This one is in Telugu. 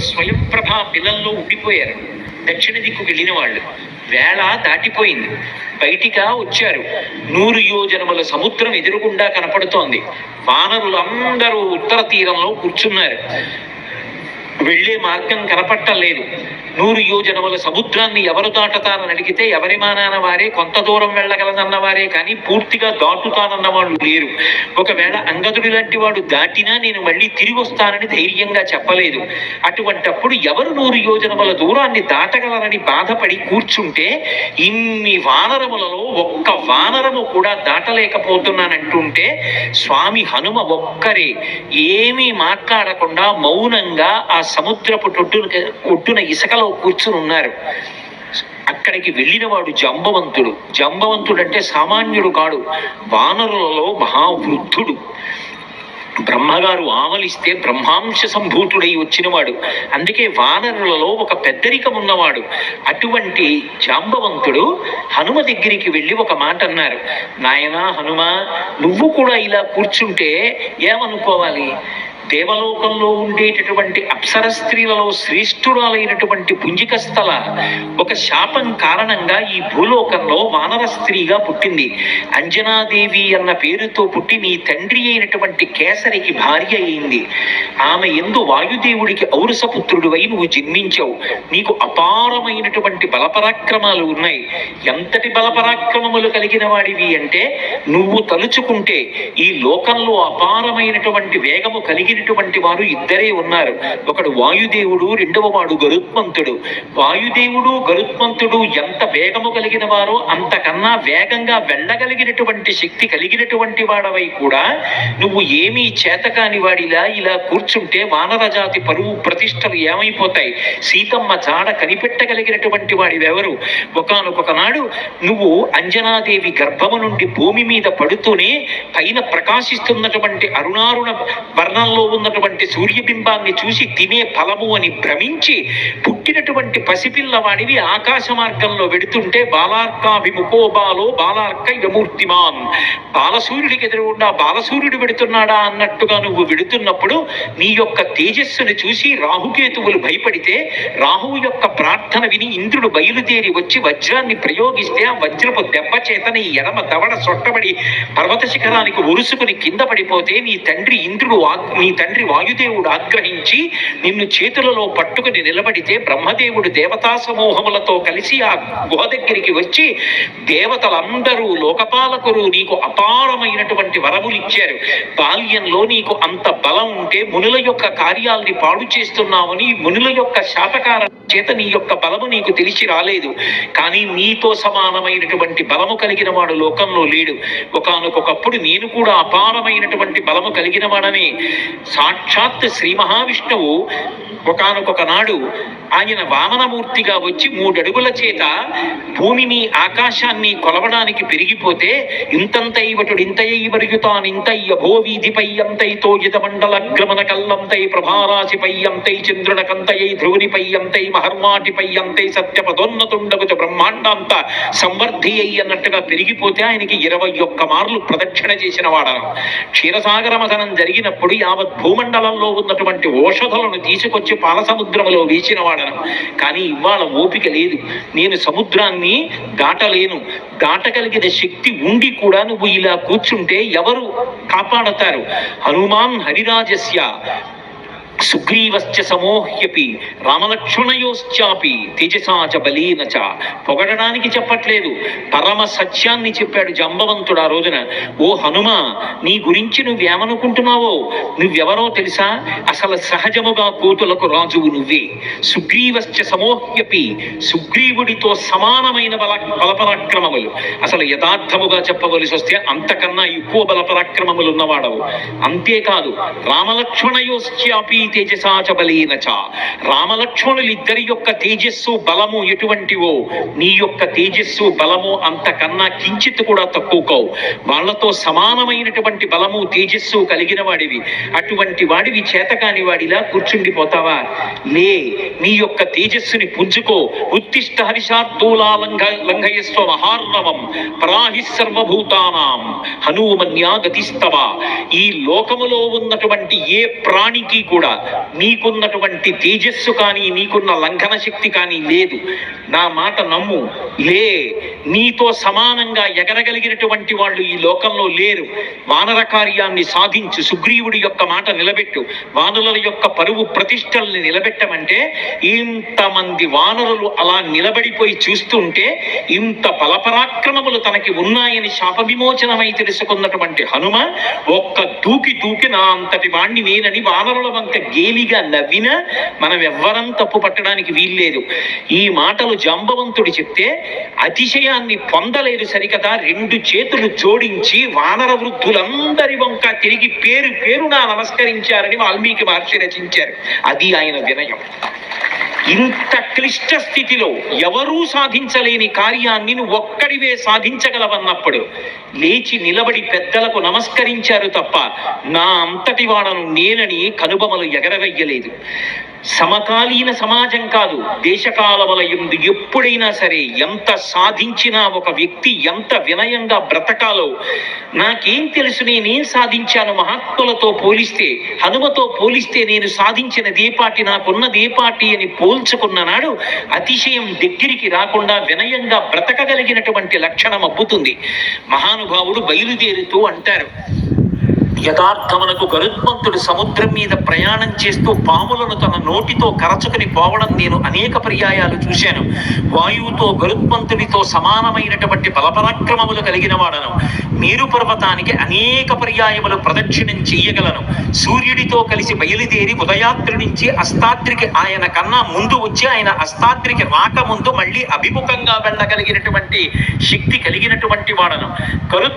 స్వయం ప్రభా పిల్లల్లో ఉండిపోయారు. దక్షిణ దిక్కు వెళ్ళిన వాళ్ళు. వేళ దాటిపోయింది. బయటిగా వచ్చారు. నూరు యోజనముల సముద్రం ఎదురుగుండా కనపడుతోంది. వానరులందరూ ఉత్తర తీరంలో కూర్చున్నారు. వెళ్ళే మార్గం కనపట్టలేదు. నూరు యోజనముల సముద్రాన్ని ఎవరు దాటతారని అడిగితే ఎవరి మానాన వారే కొంత దూరం వెళ్ళగలనన్న వారే కానీ పూర్తిగా దాటుతానన్న వాళ్ళు లేరు. ఒకవేళ అంగదుడి లాంటి వాడు దాటినా నేను మళ్ళీ తిరిగి వస్తానని ధైర్యంగా చెప్పలేదు. అటువంటప్పుడు ఎవరు నూరు యోజనముల దూరాన్ని దాటగలరని బాధపడి కూర్చుంటే ఇన్ని వానరములలో ఒక్క వానరము కూడా దాటలేకపోతున్నానంటుంటే స్వామి హనుమ ఒక్కరే ఏమీ మాట్లాడకుండా మౌనంగా ఆ సముద్రపు టొట్టున ఒడ్డున ఇసుకలో కూర్చుని ఉన్నారు. అక్కడికి వెళ్ళినవాడు జంబవంతుడు. జంబవంతుడు అంటే సామాన్యుడు కాడు వానరులలో మహావృద్ధుడు. బ్రహ్మగారు ఆవలిస్తే బ్రహ్మాంశ సంభూతుడై వచ్చినవాడు. అందుకే వానరులలో ఒక పెద్దరికం ఉన్నవాడు. అటువంటి జాంబవంతుడు హనుమ దగ్గరికి వెళ్ళి ఒక మాట అన్నారు. నాయనా హనుమ నువ్వు కూడా ఇలా కూర్చుంటే ఏమనుకోవాలి? దేవలోకంలో ఉండేటటువంటి అప్సర స్త్రీలలో శ్రేష్ఠురాలైనటువంటి పుంజికస్థల ఒక శాపం కారణంగా ఈ భూలోకంలో వానర స్త్రీగా పుట్టింది. అంజనాదేవి అన్న పేరుతో పుట్టి నీ తండ్రి అయినటువంటి కేసరికి భార్య అయింది. ఆమె ఎందు వాయుదేవుడికి ఔరసపుత్రుడివై నువ్వు జన్మించావు. నీకు అపారమైనటువంటి బలపరాక్రమాలు ఉన్నాయి. ఎంతటి బలపరాక్రమములు కలిగిన వాడివి అంటే నువ్వు తలుచుకుంటే ఈ లోకంలో అపారమైనటువంటి వేగము కలిగి కలిగినటువంటి వారు ఇద్దరే ఉన్నారు. ఒకడు వాయుదేవుడు రెండవ వాడు గరుత్మంతుడు. వాయుదేవుడు గరుత్మంతుడు ఎంత వేగము కలిగిన వారో అంతకన్నా వేగంగా వెళ్ళగలిగినటువంటి శక్తి కలిగినటువంటి వాడవై కూడా నువ్వు ఏమీ చేతకాని వాడిలా ఇలా కూర్చుంటే వానరజాతి పరువు ప్రతిష్టలు ఏమైపోతాయి? సీతమ్మ జాడ కనిపెట్టగలిగినటువంటి వాడివెవరు? ఒకనొక నాడు నువ్వు అంజనాదేవి గర్భము నుండి భూమి మీద పడుతూనే పైన ప్రకాశిస్తున్నటువంటి అరుణారుణ వర్ణంలో ఉన్నటువంటి సూర్యబింబాన్ని చూసి తినే ఫలము అని భ్రమించి పుట్టినటువంటి పసిపిల్లవాడివి ఆకాశ మార్గంలో వెడుతుంటే బాలార్క విముఖో బాలో బాలార్క యమూర్తిమాన్ బాలసూర్యుడికి ఎదురుగుండా బాలసూర్యుడు వెడుతున్నాడా అన్నట్టుగా నువ్వు వెడుతున్నప్పుడు నీ యొక్క తేజస్సును చూసి రాహుకేతువులు భయపడితే రాహువు యొక్క ప్రార్థన విని ఇంద్రుడు బయలుదేరి వచ్చి వజ్రాన్ని ప్రయోగిస్తే ఆ వజ్రపు దెబ్బ చేత నీ ఎడమ దవడ సొట్టబడి పర్వత శిఖరానికి ఉరుసుకుని కింద పడిపోతే నీ తండ్రి ఇంద్రుడు నీ తండ్రి వాయుదేవుడు ఆగ్రహించి నిన్ను చేతులలో పట్టుకుని నిలబడితే బ్రహ్మదేవుడు దేవతా సమూహములతో కలిసి ఆ గుహ దగ్గరికి వచ్చి దేవతలందరూ లోకపాలకులు నీకు అపారమైనటువంటి వరములు ఇచ్చారు. బాల్యంలో నీకు అంత బలం ఉంటే మునుల యొక్క కార్యాల్ని పాడు చేస్తున్నావని మునుల యొక్క శాపకాల చేత నీ యొక్క బలము నీకు తెలిసి రాలేదు. కానీ నీతో సమానమైనటువంటి బలము కలిగిన వాడు లోకంలో లేడు. ఒకనకొకప్పుడు నేను కూడా అపారమైనటువంటి బలము కలిగిన వాడని. సాక్షాత్ శ్రీ మహావిష్ణువు ఒకానొక నాడు ఆయన వామనమూర్తిగా వచ్చి మూడడుగుల చేత భూమిని ఆకాశాన్ని కొలవడానికి పెరిగిపోతే ఇంతంతైవటుడు ఇంతయ్య వరుగుతాన్ ఇంతయ్య భో వీధిపై అంతైతో మండల గ్రమణ కల్లంతై ప్రభారాశిపై అంతై చంద్రునకంతయై ధ్రువునిపై అంతై మహర్మాటిపై అంతై సత్యపదోన్నతుండగుత బ్రహ్మాండాంత సంవర్ధి అయ్యి అన్నట్టుగా పెరిగిపోతే ఆయనకి ఇరవై ఒక్క మార్లు ప్రదక్షిణ చేసిన వాడను క్షీరసాగర మథనం జరిగినప్పుడు యావత్ భూమండలంలో ఉన్నటువంటి ఓషధులను తీసుకొచ్చి పాలసముద్రములో వీచిన వాడను కానీ ఇవాళ ఓపిక లేదు. నేను సముద్రాన్ని దాటలేను. దాటగలిగిన శక్తి ఉండి కూడా నువ్వు ఇలా కూర్చుంటే ఎవరు కాపాడతారు? హనుమాన్ హరిరాజస్య. సుగ్రీవశ్చ సమోహ్యపి రామలక్ష్మణయోశ్చాపి తేజసా చ బలీన చ. పొగడడానికి చెప్పట్లేదు. పరమ సత్యాన్ని చెప్పాడు జంబవంతుడు ఆ రోజున. ఓ హనుమ నీ గురించి నువ్వేమనుకుంటున్నావో నువ్వెవరో తెలుసా? అసలు సహజముగా కోతులకు రాజువు నువ్వే. సుగ్రీవశ్చ సమోహ్యపి సుగ్రీవుడితో సమానమైన బల బలపరాక్రమములు. అసలు యథార్థముగా చెప్పవలసి వస్తే అంతకన్నా ఎక్కువ బలపరాక్రమములు ఉన్నవాడవు అంతేకాదు రామలక్ష్మణయోశ్చాపి తేజసా బలీన చ. రామలక్ష్మణులు ఇద్దరి యొక్క తేజస్సు బలము ఎటువంటివో నీ యొక్క తేజస్సు బలము అంతకన్నా కించిత్ కూడా తక్కువ కావు. వాళ్ళతో సమానమైనటువంటి బలము తేజస్సు కలిగిన వాడివి. అటువంటి వాడివి చేతకాని వాడిలా కూర్చుండిపోతావా? లే నీ యొక్క తేజస్సుని పుంజుకో. ఉత్తిష్ట హరిషార్థూలా లంఘ లంఘయస్వ మహార్ణవం పరాహి సర్వభూతానాం హనుమన్యా గతిస్తవ ఈ లోకములో ఉన్నటువంటి ఏ ప్రాణికి కూడా నీకున్నటువంటి తేజస్సు కానీ నీకున్న లంఘన శక్తి కానీ లేదు. నా మాట నమ్ము. లే నీతో సమానంగా ఎగరగలిగినటువంటి వాళ్ళు ఈ లోకంలో లేరు. వానర కార్యాన్ని సాధించు. సుగ్రీవుడి యొక్క మాట నిలబెట్టు. వానరుల యొక్క పరువు ప్రతిష్టల్ని నిలబెట్టమంటే ఇంతమంది వానరులు అలా నిలబడిపోయి చూస్తుంటే ఇంత బలపరాక్రమములు తనకి ఉన్నాయని శాప విమోచనమై తెలుసుకున్నటువంటి హనుమ ఒక్క దూకి దూకి నా అంతటి వాణ్ణి నేనని వానరుల వంక గేలిగా నవ్వినా మనం ఎవ్వరం తప్పు పట్టడానికి వీల్లేదు. ఈ మాటలు జంబవంతుడు చెప్తే అతిశయాన్ని పొందలేదు సరికదా రెండు చేతులు జోడించి వానర వృద్ధులందరి వంక తిరిగి పేరు పేరున నమస్కరించారని వాల్మీకి మహర్షి రచించారు. అది ఆయన వినయం. ఇంత క్లిష్ట స్థితిలో ఎవరూ సాధించలేని కార్యాన్ని నువ్వు ఒక్కడివే సాధించగలవన్నప్పుడు లేచి నిలబడి పెద్దలకు నమస్కరించారు తప్ప నా అంతటి వాడను నేనని కనుబొమలు ఎగరవెయ్యలేదు సమకాలీన సమాజం కాదు దేశకాల యందు ఎప్పుడైనా సరే ఎంత సాధించినా ఒక వ్యక్తి ఎంత వినయంగా బ్రతకాలో నాకేం తెలుసు నేనేం సాధించాను? మహాత్ములతో పోలిస్తే హనుమతో పోలిస్తే నేను సాధించిన దీపాటి నాకున్న నాకున్నది అని పోల్ అని నాడు అతిశయం దగ్గరికి రాకుండా వినయంగా బ్రతకగలిగినటువంటి లక్షణం అబ్బుతుంది. మహానుభావుడు బయలుదేరుతూ అంటారు యథార్థమునకు గరుత్మంతుడు సముద్రం మీద ప్రయాణం చేస్తూ పాములను తన నోటితో కరచుకుని పోవడం నేను అనేక పర్యాయాలు చూశాను. వాయువుతో గరుత్మంతుడితో సమానమైనటువంటి బలపరాక్రమములు కలిగిన వాడను. మీరు పర్వతానికి అనేక పర్యాయములు ప్రదక్షిణం చేయగలను. సూర్యుడితో కలిసి బయలుదేరి ఉదయాత్రి నుంచి అస్తాద్రికి ఆయన కన్నా ముందు వచ్చి ఆయన అస్తాద్రికి రాకముందు మళ్ళీ అభిముఖంగా వెళ్ళగలిగినటువంటి శక్తి కలిగినటువంటి వాడను. కరు